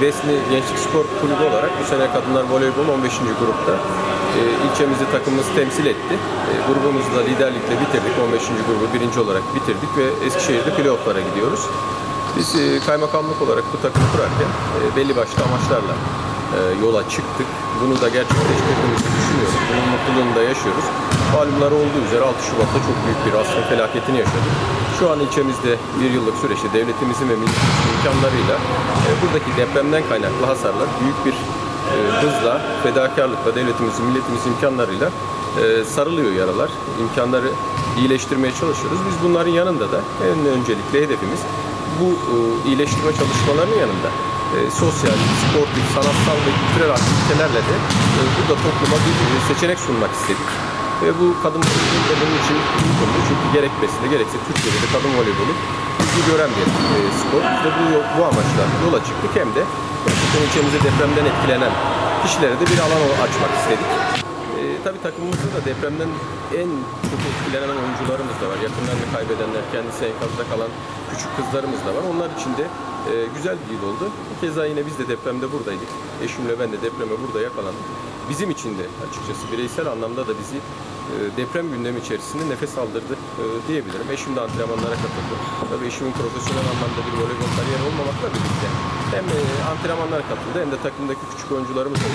Besni Gençlik Spor Kulübü olarak bu sene Kadınlar Voleybol 15. grupta e, ilçemizi takımımız temsil etti. E, grubumuzu liderlikle bitirdik. 15. grubu birinci olarak bitirdik ve Eskişehir'de playofflara gidiyoruz. Biz e, kaymakamlık olarak bu takımı kurarken e, belli başlı amaçlarla e, yola çıktık. Bunu da gerçekleştirdiğimizi düşünüyoruz. Bunun mutluluğunu da yaşıyoruz. Malumlar olduğu üzere 6 Şubat'ta çok büyük bir asrın felaketini yaşadık. Şu an ilçemizde bir yıllık süreçte devletimizin ve milletimizin imkanlarıyla e, buradaki depremden kaynaklı hasarlar büyük bir e, hızla, fedakarlıkla devletimizin, milletimizin imkanlarıyla e, sarılıyor yaralar. İmkanları iyileştirmeye çalışıyoruz. Biz bunların yanında da en öncelikli hedefimiz bu e, iyileştirme çalışmalarının yanında e, sosyal, sportif, sanatsal ve kültürel aktivitelerle de e, burada topluma bir e, seçenek sunmak istedik. Ve bu kadın voleybolu da için uygundu. Çünkü gerek besinde gerekse Türkiye'de de kadın voleybolu ilgi gören bir e, spor. Biz bu, bu amaçla yola çıktık. Hem de gerçekten ilçemize depremden etkilenen kişilere de bir alan açmak istedik. E, tabii takımımızda da depremden en çok etkilenen oyuncularımız da var. Yakınlarını kaybedenler, kendisi enkazda kalan küçük kızlarımız da var. Onlar için de e, güzel bir yıl oldu. Keza yine biz de depremde buradaydık. Eşimle ben de depreme burada yakalandık. Bizim için de açıkçası bireysel anlamda da bizi e, deprem gündemi içerisinde nefes aldırdı e, diyebilirim. Eşim de antrenmanlara katıldı. Tabii eşimin profesyonel anlamda bir voleybol kariyeri olmamakla birlikte hem e, antrenmanlara katıldı hem de takımdaki küçük oyuncularımız da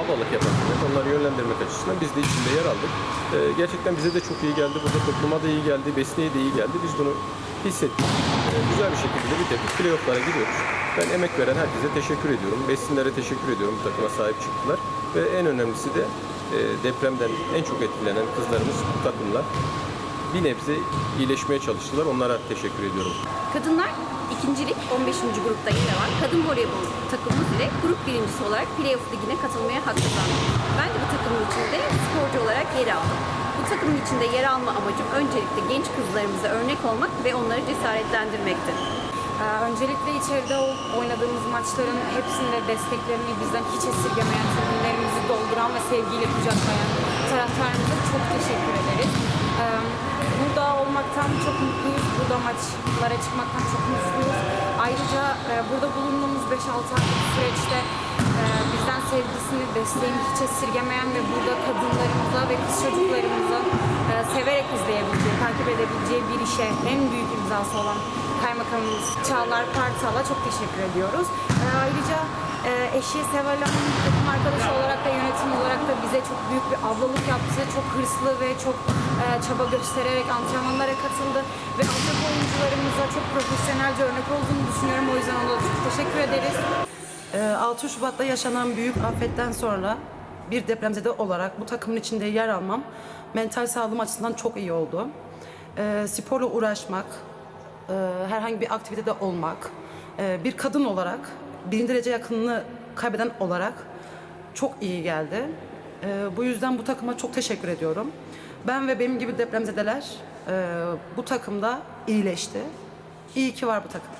ablalık yapabilmek, onları yönlendirmek açısından biz de içinde yer aldık. Gerçekten bize de çok iyi geldi. Burada topluma da iyi geldi, Besni'ye de iyi geldi. Biz bunu hissettik. Güzel bir şekilde de bitirdik. Playoff'lara gidiyoruz. Ben emek veren herkese teşekkür ediyorum. Besinlere teşekkür ediyorum bu takıma sahip çıktılar. Ve en önemlisi de e, depremden en çok etkilenen kızlarımız bu takımla bir nebze iyileşmeye çalıştılar. Onlara teşekkür ediyorum. Kadınlar ikincilik 15. grupta yer alan kadın voleybol takımımız ile grup birincisi olarak playoff ligine katılmaya hak kazandı. Ben de bu takımın içinde sporcu olarak yer aldım. Bu takımın içinde yer alma amacım öncelikle genç kızlarımıza örnek olmak ve onları cesaretlendirmekti. Ee, Öncelikle içeride o- oynadığımız maçların hepsinde desteklerini bizden hiç esirgemeyen, tribünlerimizi dolduran ve sevgiyle kucaklayan taraftarımıza çok teşekkür ederiz. Ee, Burada olmaktan çok mutluyuz, burada maçlara çıkmaktan çok mutluyuz. Ayrıca e, burada bulunduğumuz 5-6 aylık süreçte e, desteğini hiç esirgemeyen ve burada kadınlarımıza ve kız çocuklarımıza e, severek izleyebileceği, takip edebileceği bir işe en büyük imzası olan Kaymakamımız Çağlar Kartal'a çok teşekkür ediyoruz. E, ayrıca e, eşi Seval Hanım takım arkadaşı olarak da yönetim olarak da bize çok büyük bir ablalık yaptı. Çok hırslı ve çok e, çaba göstererek antrenmanlara katıldı ve altyapı oyuncularımıza çok profesyonelce örnek olduğunu düşünüyorum. O yüzden ona çok teşekkür ederiz. Ee, 6 Şubat'ta yaşanan büyük afetten sonra bir depremzede olarak bu takımın içinde yer almam mental sağlığım açısından çok iyi oldu. Ee, sporla uğraşmak, e, herhangi bir aktivitede olmak, e, bir kadın olarak birinci derece yakınını kaybeden olarak çok iyi geldi. Ee, bu yüzden bu takıma çok teşekkür ediyorum. Ben ve benim gibi depremzedeler e, bu takımda iyileşti. İyi ki var bu takım.